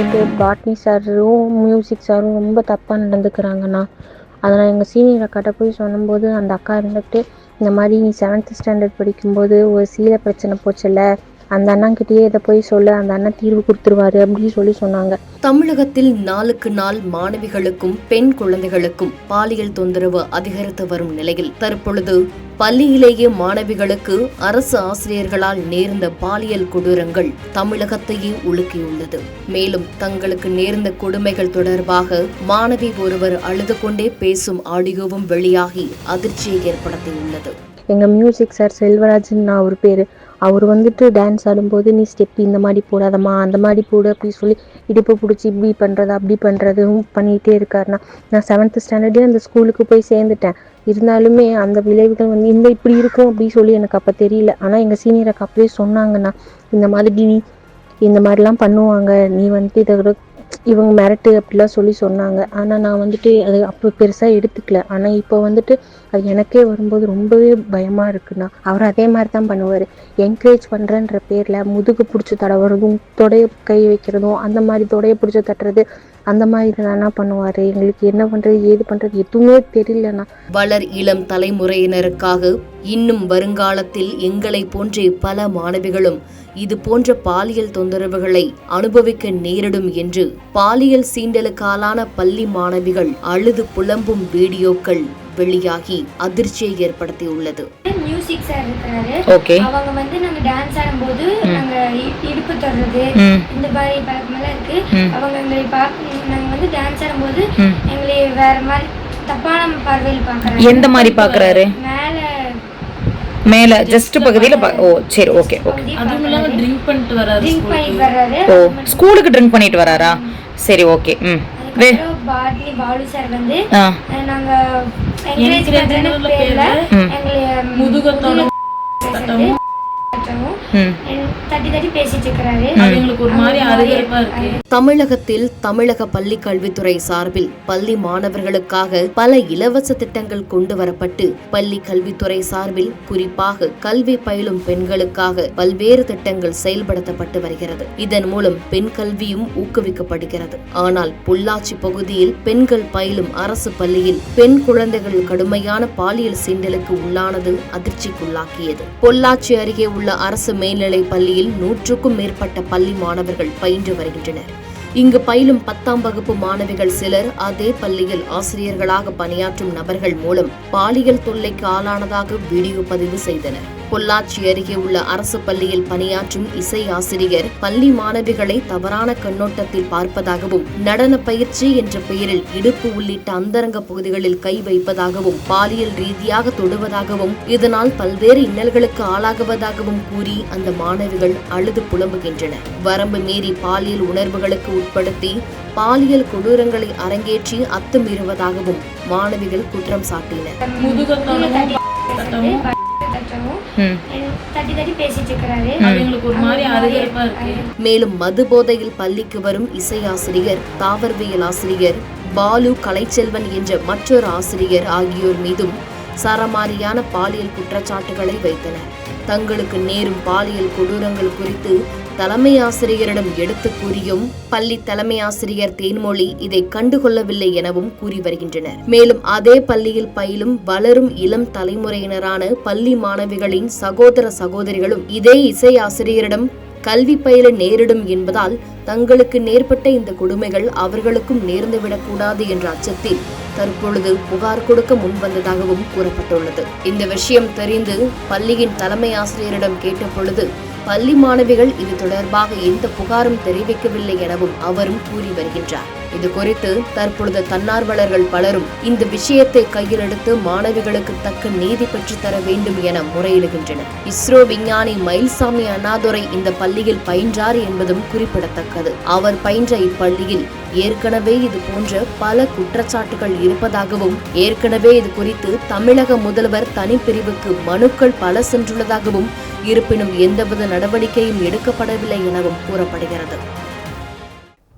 வந்துட்டு பாட்னி சாரும் மியூசிக் சாரும் ரொம்ப தப்பாக நடந்துக்கிறாங்கண்ணா. அதை நான் எங்கள் சீனியர் அக்காட்ட போய் சொன்னும்போது அந்த அக்கா இருந்துக்கிட்டு இந்த மாதிரி நீ செவன்த் ஸ்டாண்டர்ட் படிக்கும்போது ஒரு சீல பிரச்சனை போச்சுல்ல அந்த அண்ணாங்கிட்டயே இதை போய் சொல்லு அந்த அண்ணன் தீர்வு கொடுத்துருவாரு அப்படின்னு சொல்லி சொன்னாங்க. தமிழகத்தில் நாளுக்கு நாள் மாணவிகளுக்கும் பெண் குழந்தைகளுக்கும் பாலியல் தொந்தரவு அதிகரித்து வரும் நிலையில் தற்பொழுது பள்ளியிலேயே மாணவிகளுக்கு அரசு ஆசிரியர்களால் நேர்ந்த பாலியல் கொடூரங்கள் தமிழகத்தையே உலுக்கியுள்ளது. மேலும் தங்களுக்கு நேர்ந்த கொடுமைகள் தொடர்பாக மாணவி ஒருவர் அழுது கொண்டே பேசும் ஆடியோவும் வெளியாகி அதிர்ச்சியை ஏற்படுத்தியுள்ளது. எங்கள் மியூசிக் சார் செல்வராஜன் நான் அவர் பேர். அவர் வந்துட்டு டான்ஸ் ஆடும்போது நீ ஸ்டெப் இந்த மாதிரி போடாதம்மா அந்த மாதிரி போடு அப்படின்னு சொல்லி இடுப்பு பிடிச்சி இப்படி பண்ணுறது அப்படி பண்ணுறதும் பண்ணிகிட்டே இருக்காருண்ணா நான் செவன்த் ஸ்டாண்டர்டே அந்த ஸ்கூலுக்கு போய் சேர்ந்துட்டேன். இருந்தாலுமே அந்த விளைவுகள் வந்து இந்த இப்படி இருக்கும் அப்படின்னு சொல்லி எனக்கு அப்போ தெரியல. ஆனால் எங்கள் சீனியர் அக்கா அப்பவே சொன்னாங்கண்ணா இந்த மாதிரி நீ இந்த மாதிரிலாம் பண்ணுவாங்க. நீ வந்துட்டு இதை விட இவங்க மிரட்டு அப்படிலாம் சொல்லி சொன்னாங்க. ஆனால் நான் வந்துட்டு அது அப்போ பெருசாக எடுத்துக்கல. ஆனால் இப்போ வந்துட்டு அது எனக்கே வரும்போது ரொம்பவே பயமாக இருக்குண்ணா. அவர் அதே மாதிரி தான் பண்ணுவார். என்கரேஜ் பண்ணுறன்ற பேரில் முதுகு பிடிச்சி தடவுறதும் தொடைய கை வைக்கிறதும் அந்த மாதிரி தொடைய பிடிச்சி தட்டுறது அந்த மாதிரி தானே பண்ணுவார். எங்களுக்கு என்ன பண்ணுறது ஏது பண்ணுறது எதுவுமே தெரியலண்ணா. வளர் இளம் தலைமுறையினருக்காக இன்னும் வருங்காலத்தில் எங்களை போன்ற பல மாணவிகளும் இது போன்ற பாலியல் தொந்தரவுகளை அனுபவிக்க நேரிடும் என்று பாலியல் சீண்டலுக்காலான பள்ளி மாணவிகள் அழுது புலம்பும் வீடியோக்கள் வெளியாகி அதிர்ச்சியை ஏற்படுத்தியுள்ளது. மியூசிக் சார் இருக்கிறாரு ஓகே அவங்க வந்து நாங்க டான்ஸ் ஆடும்போது நாங்க இடுப்பு தொடுறது ம். இந்த மாதிரி பழக்கமெல்லாம் இருக்கு. அவங்க எங்களை பார்க்க நாங்க வந்து டான்ஸ் ஆடும்போது. எங்களை வேற மாதிரி தப்பான பார்வையில் பாக்குறாங்க. எந்த மாதிரி பாக்குறாரு? மேல மேல ஜஸ்ட் பகுதியில பா- ஓ சரி ஓகே ஓகே ஓ ஸ்கூலுக்கு ட்ரிங்க் பண்ணிட்டு வராரா? சரி ஓகே ம். பாட்னி பாலு சார் வந்து நாங்க என்கரேஜ் Encourage பண்ற பண்ற பேர்ல ம். எங்களை முதுகத்தோட தமிழகத்தில் தமிழக பள்ளி கல்வித்துறை சார்பில் பள்ளி மாணவர்களுக்காக பல இலவச திட்டங்கள் கொண்டு வரப்பட்டு பள்ளி கல்வித்துறை சார்பில் குறிப்பாக கல்வி பயிலும் பெண்களுக்காக பல்வேறு திட்டங்கள் செயல்படுத்தப்பட்டு வருகிறது. இதன் மூலம் பெண் கல்வியும் ஊக்குவிக்கப்படுகிறது. ஆனால் பொள்ளாச்சி பகுதியில் பெண்கள் பயிலும் அரசு பள்ளியில் பெண் குழந்தைகள் கடுமையான பாலியல் சீண்டலுக்கு உள்ளானது அதிர்ச்சிக்குள்ளாக்கியது. பொள்ளாச்சி அருகே உள்ள அரசு மேல்நிலைப் பள்ளியில் நூற்றுக்கும் மேற்பட்ட பள்ளி மாணவர்கள் பயின்று வருகின்றனர். இங்கு பயிலும் பத்தாம் வகுப்பு மாணவிகள் சிலர் அதே பள்ளியில் ஆசிரியர்களாக பணியாற்றும் நபர்கள் மூலம் பாலியல் தொல்லைக்கு ஆளானதாக வீடியோ பதிவு செய்தனர். பொள்ளாச்சி அருகே உள்ள அரசு பள்ளியில் பணியாற்றும் இசை ஆசிரியர். பள்ளி மாணவிகளை தவறான கண்ணோட்டத்தில் பார்ப்பதாகவும் நடன பயிற்சி என்ற பெயரில் இடுப்பு உள்ளிட்ட அந்தரங்க பகுதிகளில் கை வைப்பதாகவும் பாலியல் ரீதியாக தொடுவதாகவும் இதனால் பல்வேறு இன்னல்களுக்கு ஆளாகுவதாகவும் கூறி அந்த மாணவிகள் அழுது புலம்புகின்றனர் வரம்பு மீறி பாலியல் உணர்வுகளுக்கு உட்படுத்தி பாலியல் கொடூரங்களை அரங்கேற்றி அத்துமீறுவதாகவும் மாணவிகள் குற்றம் சாட்டினர். மேலும் மது போதையில் பள்ளிக்கு வரும் இசை ஆசிரியர் தாவரவியல் ஆசிரியர் பாலு கலைச்செல்வன் என்ற மற்றொரு ஆசிரியர் ஆகியோர் மீதும் சரமாரியான பாலியல் குற்றச்சாட்டுகளை வைத்தனர். தங்களுக்கு நேரும் பாலியல் கொடூரங்கள் குறித்து தலைமை ஆசிரியரிடம் எடுத்து கூறியும் பள்ளி தலைமை ஆசிரியர் தேன்மொழி இதை கண்டுகொள்ளவில்லை எனவும் கூறி வருகின்றனர். மேலும் அதே பள்ளியில் பயிலும் வளரும் இளம் தலைமுறையினரான பள்ளி மாணவிகளின் சகோதர சகோதரிகளும் இதே இசை ஆசிரியரிடம் கல்வி பயில நேரிடும் என்பதால் தங்களுக்கு நேர்பட்ட இந்த கொடுமைகள் அவர்களுக்கும் நேர்ந்துவிடக்கூடாது என்ற அச்சத்தில் தற்பொழுது புகார் கொடுக்க முன்வந்ததாகவும் கூறப்பட்டுள்ளது. இந்த விஷயம் தெரிந்து பள்ளியின் தலைமை ஆசிரியரிடம் கேட்டபொழுது பள்ளி மாணவிகள் இது தொடர்பாக எந்த புகாரும் தெரிவிக்கவில்லை எனவும் அவரும் கூறி வருகின்றார். இது குறித்து தற்பொழுது தன்னார்வலர்கள் பலரும் இந்த விஷயத்தை கையில் எடுத்து மாணவிகளுக்கு தக்க நீதி பெற்றுத்தர வேண்டும் என முறையிடுகின்றனர். இஸ்ரோ விஞ்ஞானி மயில்சாமி அண்ணாதுரை இந்த பள்ளியில் பயின்றார் என்பதும் குறிப்பிடத்தக்கது. அவர் பயின்ற இப்பள்ளியில் ஏற்கனவே இது போன்ற பல குற்றச்சாட்டுகள் இருப்பதாகவும் ஏற்கனவே இது குறித்து தமிழக முதல்வர் தனிப்பிரிவுக்கு மனுக்கள் பல சென்றுள்ளதாகவும் இருப்பினும் எந்தவித நடவடிக்கையும் எடுக்கப்படவில்லை எனவும் கூறப்படுகிறது.